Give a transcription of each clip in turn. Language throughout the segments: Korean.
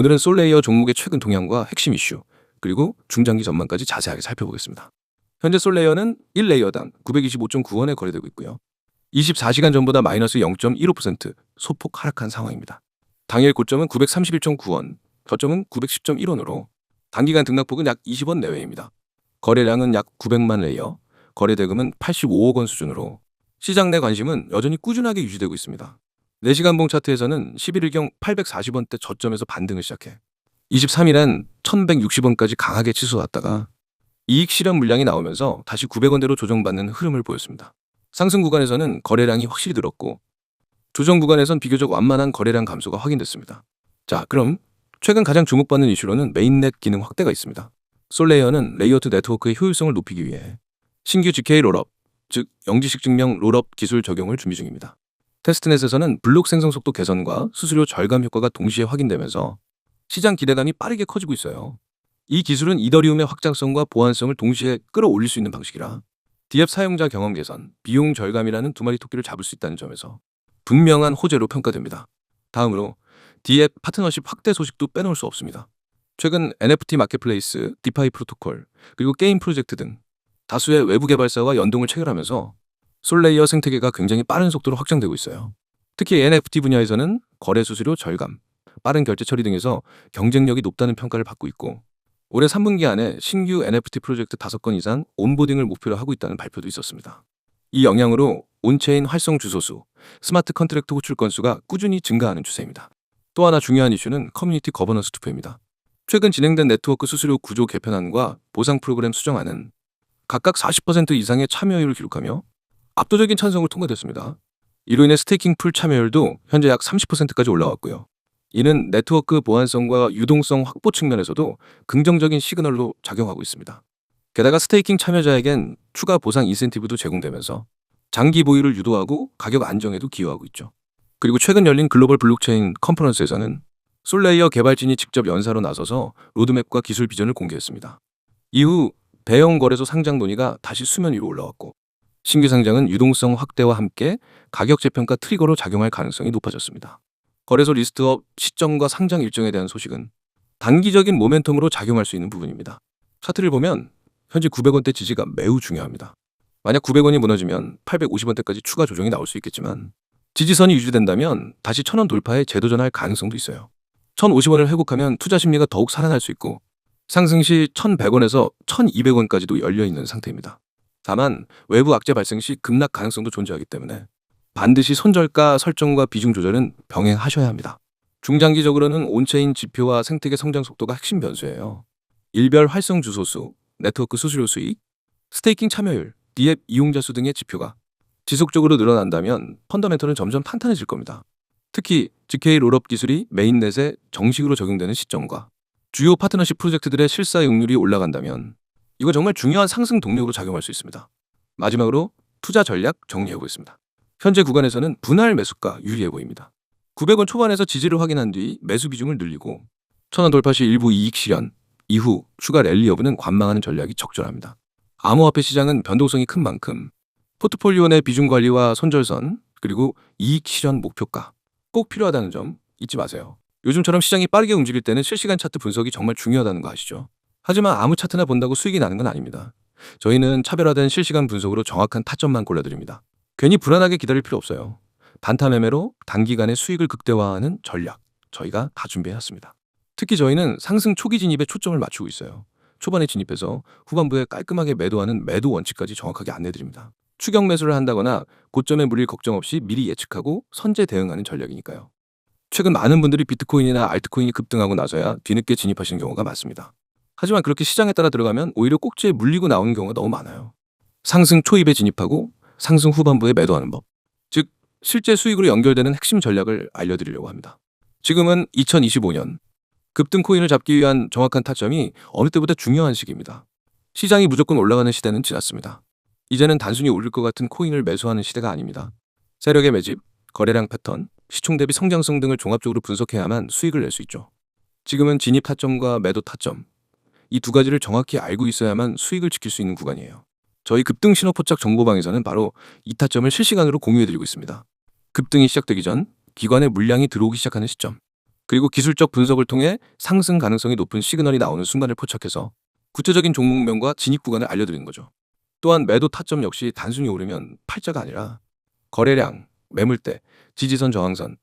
오늘은 솔레이어 종목의 최근 동향과 핵심 이슈, 그리고 중장기 전망까지 자세하게 살펴보겠습니다. 현재 솔레이어는 1레이어당 925.9원에 거래되고 있고요. 24시간 전보다 마이너스 0.15% 소폭 하락한 상황입니다. 당일 고점은 931.9원, 저점은 910.1원으로 단기간 등락폭은 약 20원 내외입니다. 거래량은 약 900만 레이어, 거래 대금은 85억 원 수준으로 시장 내 관심은 여전히 꾸준하게 유지되고 있습니다. 4시간 봉 차트에서는 11일경 840원대 저점에서 반등을 시작해 23일엔 1160원까지 강하게 치솟았다가 이익 실현 물량이 나오면서 다시 900원대로 조정받는 흐름을 보였습니다. 상승 구간에서는 거래량이 확실히 늘었고 조정 구간에선 비교적 완만한 거래량 감소가 확인됐습니다. 자, 그럼 최근 가장 주목받는 이슈로는 메인넷 기능 확대가 있습니다. 솔레이어는 레이어트 네트워크의 효율성을 높이기 위해 신규 GK 롤업, 즉 영지식 증명 롤업 기술 적용을 준비 중입니다. 테스트넷에서는 블록 생성 속도 개선과 수수료 절감 효과가 동시에 확인되면서 시장 기대감이 빠르게 커지고 있어요. 이 기술은 이더리움의 확장성과 보안성을 동시에 끌어올릴 수 있는 방식이라 디앱 사용자 경험 개선, 비용 절감이라는 두 마리 토끼를 잡을 수 있다는 점에서 분명한 호재로 평가됩니다. 다음으로 디앱 파트너십 확대 소식도 빼놓을 수 없습니다. 최근 NFT 마켓플레이스, 디파이 프로토콜, 그리고 게임 프로젝트 등 다수의 외부 개발사와 연동을 체결하면서 솔레이어 생태계가 굉장히 빠른 속도로 확장되고 있어요. 특히 NFT 분야에서는 거래 수수료 절감, 빠른 결제 처리 등에서 경쟁력이 높다는 평가를 받고 있고 올해 3분기 안에 신규 NFT 프로젝트 5건 이상 온보딩을 목표로 하고 있다는 발표도 있었습니다. 이 영향으로 온체인 활성 주소수, 스마트 컨트랙트 호출 건수가 꾸준히 증가하는 추세입니다. 또 하나 중요한 이슈는 커뮤니티 거버넌스 투표입니다. 최근 진행된 네트워크 수수료 구조 개편안과 보상 프로그램 수정안은 각각 40% 이상의 참여율을 기록하며 압도적인 찬성을 통과됐습니다. 이로 인해 스테이킹 풀 참여율도 현재 약 30%까지 올라왔고요. 이는 네트워크 보안성과 유동성 확보 측면에서도 긍정적인 시그널로 작용하고 있습니다. 게다가 스테이킹 참여자에겐 추가 보상 인센티브도 제공되면서 장기 보유를 유도하고 가격 안정에도 기여하고 있죠. 그리고 최근 열린 글로벌 블록체인 컨퍼런스에서는 솔레이어 개발진이 직접 연사로 나서서 로드맵과 기술 비전을 공개했습니다. 이후 대형 거래소 상장 논의가 다시 수면 위로 올라왔고 신규 상장은 유동성 확대와 함께 가격 재평가 트리거로 작용할 가능성이 높아졌습니다. 거래소 리스트업 시점과 상장 일정에 대한 소식은 단기적인 모멘텀으로 작용할 수 있는 부분입니다. 차트를 보면 현재 900원대 지지가 매우 중요합니다. 만약 900원이 무너지면 850원대까지 추가 조정이 나올 수 있겠지만 지지선이 유지된다면 다시 1000원 돌파에 재도전할 가능성도 있어요. 1050원을 회복하면 투자 심리가 더욱 살아날 수 있고 상승 시 1100원에서 1200원까지도 열려 있는 상태입니다. 다만 외부 악재 발생 시 급락 가능성도 존재하기 때문에 반드시 손절가 설정과 비중 조절은 병행하셔야 합니다. 중장기적으로는 온체인 지표와 생태계 성장 속도가 핵심 변수예요. 일별 활성 주소수, 네트워크 수수료 수익, 스테이킹 참여율, 디앱 이용자 수 등의 지표가 지속적으로 늘어난다면 펀더멘털은 점점 탄탄해질 겁니다. 특히 GK 롤업 기술이 메인넷에 정식으로 적용되는 시점과 주요 파트너십 프로젝트들의 실사 이용률이 올라간다면 이거 정말 중요한 상승 동력으로 작용할 수 있습니다. 마지막으로 투자 전략 정리해 보겠습니다. 현재 구간에서는 분할 매수가 유리해 보입니다. 900원 초반에서 지지를 확인한 뒤 매수 비중을 늘리고 1000원 돌파 시 일부 이익 실현, 이후 추가 랠리 여부는 관망하는 전략이 적절합니다. 암호화폐 시장은 변동성이 큰 만큼 포트폴리오 내 비중 관리와 손절선, 그리고 이익 실현 목표가 꼭 필요하다는 점 잊지 마세요. 요즘처럼 시장이 빠르게 움직일 때는 실시간 차트 분석이 정말 중요하다는 거 아시죠? 하지만 아무 차트나 본다고 수익이 나는 건 아닙니다. 저희는 차별화된 실시간 분석으로 정확한 타점만 골라드립니다. 괜히 불안하게 기다릴 필요 없어요. 단타 매매로 단기간에 수익을 극대화하는 전략 저희가 다 준비해놨습니다. 특히 저희는 상승 초기 진입에 초점을 맞추고 있어요. 초반에 진입해서 후반부에 깔끔하게 매도하는 매도 원칙까지 정확하게 안내드립니다. 추격 매수를 한다거나 고점에 물릴 걱정 없이 미리 예측하고 선제 대응하는 전략이니까요. 최근 많은 분들이 비트코인이나 알트코인이 급등하고 나서야 뒤늦게 진입하시는 경우가 많습니다. 하지만 그렇게 시장에 따라 들어가면 오히려 꼭지에 물리고 나오는 경우가 너무 많아요. 상승 초입에 진입하고 상승 후반부에 매도하는 법. 즉, 실제 수익으로 연결되는 핵심 전략을 알려드리려고 합니다. 지금은 2025년 급등 코인을 잡기 위한 정확한 타점이 어느 때보다 중요한 시기입니다. 시장이 무조건 올라가는 시대는 지났습니다. 이제는 단순히 오를 것 같은 코인을 매수하는 시대가 아닙니다. 세력의 매집, 거래량 패턴, 시총 대비 성장성 등을 종합적으로 분석해야만 수익을 낼 수 있죠. 지금은 진입 타점과 매도 타점, 이 두 가지를 정확히 알고 있어야만 수익을 지킬 수 있는 구간이에요. 저희 급등 신호 포착 정보방에서는 바로 이 타점을 실시간으로 공유해드리고 있습니다. 급등이 시작되기 전 기관의 물량이 들어오기 시작하는 시점, 그리고 기술적 분석을 통해 상승 가능성이 높은 시그널이 나오는 순간을 포착해서 구체적인 종목명과 진입 구간을 알려드리는 거죠. 또한 매도 타점 역시 단순히 오르면 팔자가 아니라 거래량, 매물대, 지지선 저항선,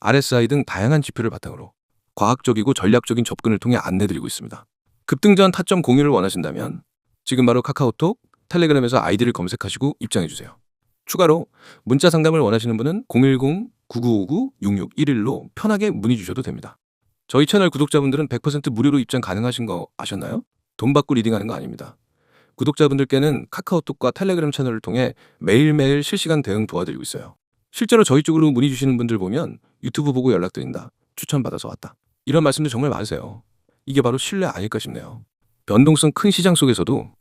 RSI 등 다양한 지표를 바탕으로 과학적이고 전략적인 접근을 통해 안내드리고 있습니다. 급등 전 타점 공유를 원하신다면 지금 바로 카카오톡, 텔레그램에서 아이디를 검색하시고 입장해주세요. 추가로 문자 상담을 원하시는 분은 010-9959-6611로 편하게 문의 주셔도 됩니다. 저희 채널 구독자분들은 100% 무료로 입장 가능하신 거 아셨나요? 돈 받고 리딩하는 거 아닙니다. 구독자분들께는 카카오톡과 텔레그램 채널을 통해 매일매일 실시간 대응 도와드리고 있어요. 실제로 저희 쪽으로 문의 주시는 분들 보면 유튜브 보고 연락드린다. 추천받아서 왔다. 이런 말씀들 정말 많으세요. 이게 바로 신뢰 아닐까 싶네요. 변동성 큰 시장 속에서도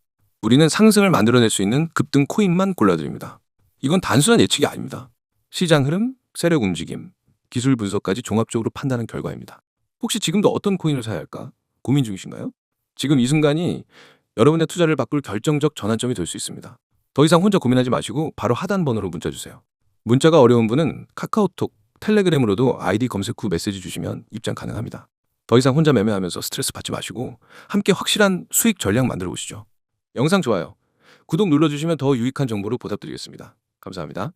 우리는 상승을 만들어낼 수 있는 급등 코인만 골라드립니다. 이건 단순한 예측이 아닙니다. 시장 흐름, 세력 움직임, 기술 분석까지 종합적으로 판단한 결과입니다. 혹시 지금도 어떤 코인을 사야 할까 고민 중이신가요? 지금 이 순간이 여러분의 투자를 바꿀 결정적 전환점이 될 수 있습니다. 더 이상 혼자 고민하지 마시고 바로 하단 번호로 문자 주세요. 문자가 어려운 분은 카카오톡, 텔레그램으로도 아이디 검색 후 메시지 주시면 입장 가능합니다. 더 이상 혼자 매매하면서 스트레스 받지 마시고 함께 확실한 수익 전략 만들어 보시죠. 영상 좋아요, 구독 눌러주시면 더 유익한 정보로 보답드리겠습니다. 감사합니다.